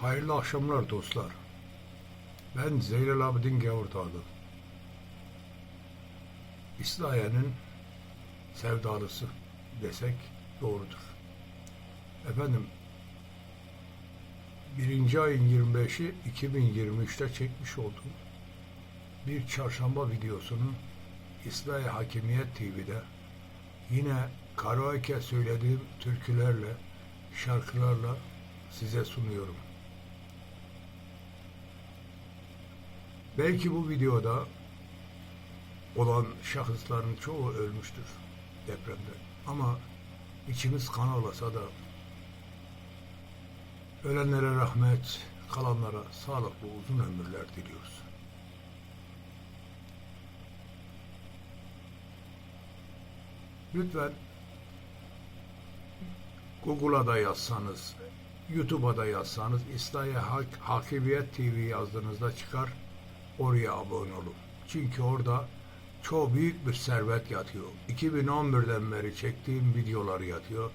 Hayırlı akşamlar dostlar. Ben Zeynel Abidin Gavurtalı. İslahiye'nin sevdalısı desek doğrudur. Efendim, birinci ayın 25'i 2023'te çekmiş olduğum bir çarşamba videosunu İslahiye Hakimiyet TV'de yine karaoke söylediğim türkülerle, şarkılarla size sunuyorum. Belki bu videoda olan şahısların çoğu ölmüştür depremde. Ama içimiz kan olasa da ölenlere rahmet, kalanlara sağlıklı uzun ömürler diliyoruz. Lütfen Google'a da yazsanız, YouTube'a da yazsanız İslahiye Hak- Hakimiyet TV yazdığınızda çıkar. Oraya abone olun. Çünkü orada çok büyük bir servet yatıyor. 2011'den beri çektiğim videolar yatıyor.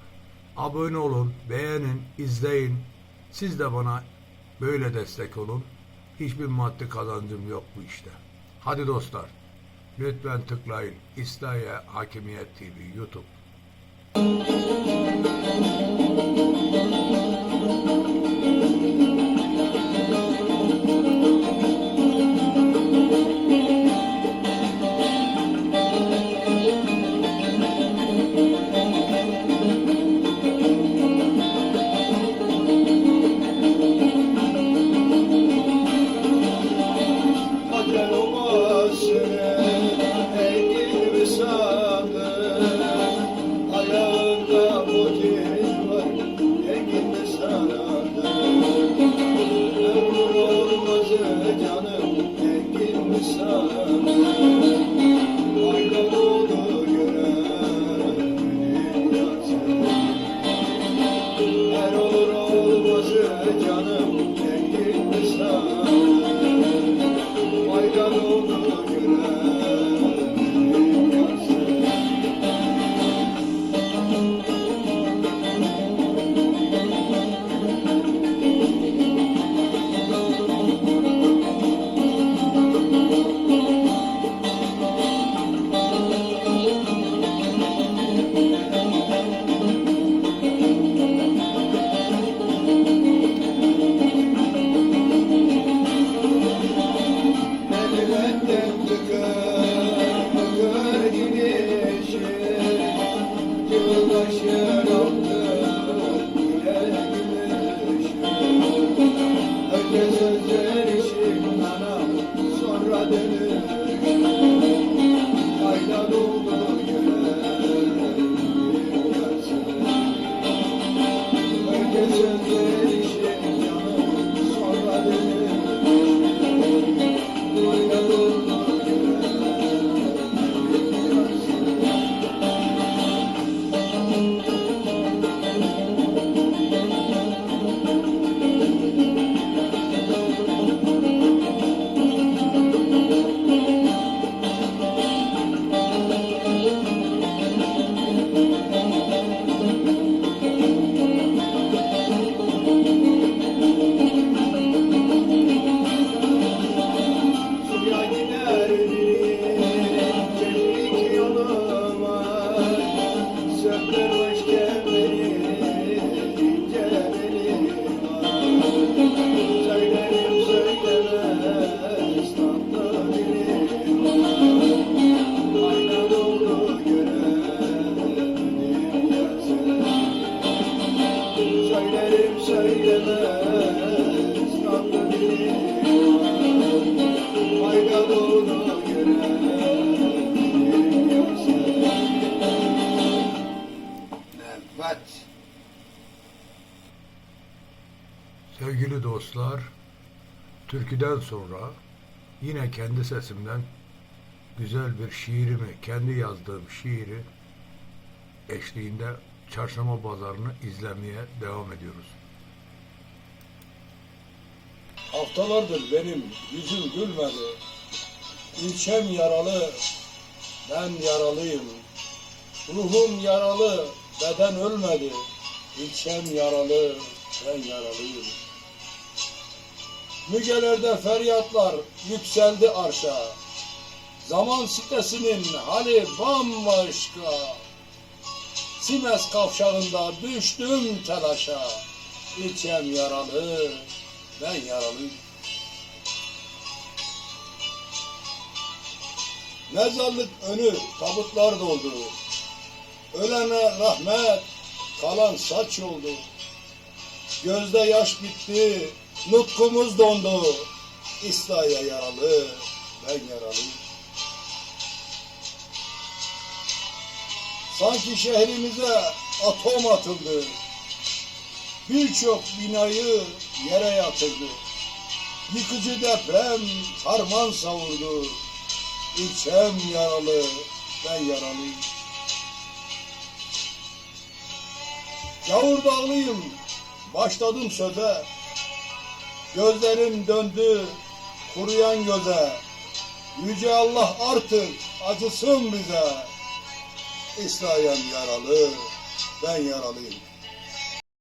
Abone olun, beğenin, izleyin. Siz de bana böyle destek olun. Hiçbir maddi kazancım yok bu işte. Hadi dostlar, lütfen tıklayın. İslahiye Hakimiyet TV YouTube. Krishna. Sevgili dostlar, türküden sonra yine kendi sesimden güzel bir şiirimi, kendi yazdığım şiiri eşliğinde çarşamba pazarını izlemeye devam ediyoruz. Haftalardır benim yüzüm gülmedi. İlçem yaralı, ben yaralıyım. Ruhum yaralı, beden ölmedi. İlçem yaralı, ben yaralıyım. Mügelerde feryatlar yükseldi arşa. Zaman sitesinin hali bambaşka. Simes kavşağında düştüm telaşa. İçem yaralı, ben yaralıyım. Mezarlık önü tabutlar doldu. Ölene rahmet, kalan saç oldu. Gözde yaş bitti, nutkumuz dondu. İstaya yaralı, ben yaralıyım. Sanki şehrimize atom atıldı. Birçok binayı yere yatırdı. Yıkıcı deprem harman savurdu. İçem yaralı, ben yaralıyım. Yavur dağlıyım, başladım söze. Gözlerim döndü, kuruyan göze. Yüce Allah artık acısın bize. İsrail yaralı, ben yaralıyım.